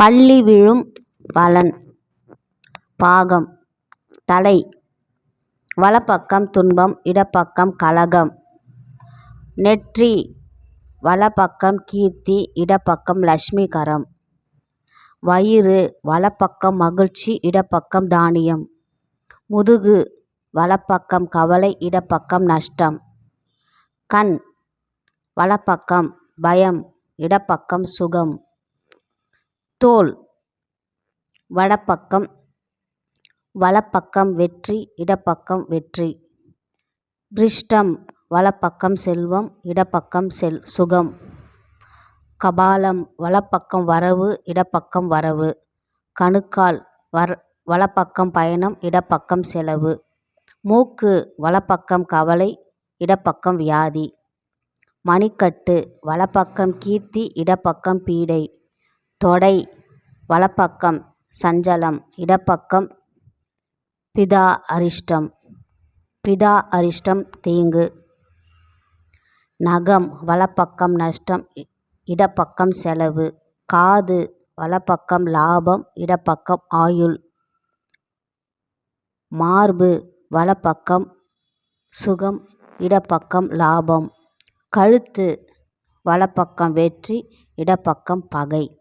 பள்ளி விழும் பலன் பாகம். தலை. வலப்பக்கம் துன்பம் இடப்பக்கம் கலகம். நெற்றி. வலப்பக்கம் கீர்த்தி இடப்பக்கம் லக்ஷ்மிகரம் வயிறு. வலப்பக்கம் மகிழ்ச்சி இடப்பக்கம் தானியம். முதுகு. வலப்பக்கம் கவலை இடப்பக்கம் நஷ்டம். கண். வலப்பக்கம் பயம் இடப்பக்கம் சுகம். தோல். வடப்பக்கம். வலப்பக்கம் வெற்றி இடப்பக்கம் வெற்றி. பிருஷ்டம் வலப்பக்கம் செல்வம் இடப்பக்கம் செல் சுகம். கபாலம். வலப்பக்கம் வரவு இடப்பக்கம் வரவு. கணுக்கால். வர வலப்பக்கம் பயணம் இடப்பக்கம் செலவு. மூக்கு. வலப்பக்கம் கவலை இடப்பக்கம் வியாதி. மணிக்கட்டு. வலப்பக்கம் கீர்த்தி இடப்பக்கம் பீடை. தொடை வலப்பக்கம் சஞ்சலம் இடப்பக்கம் பிதா அரிஷ்டம். பிதா அரிஷ்டம் தீங்கு. நகம் வலப்பக்கம் நஷ்டம் இடப்பக்கம் செலவு. காது வலப்பக்கம் லாபம் இடப்பக்கம் ஆயுள். மார்பு வலப்பக்கம் சுகம் இடப்பக்கம் லாபம். கழுத்து வலப்பக்கம் வெற்றி இடப்பக்கம் பகை.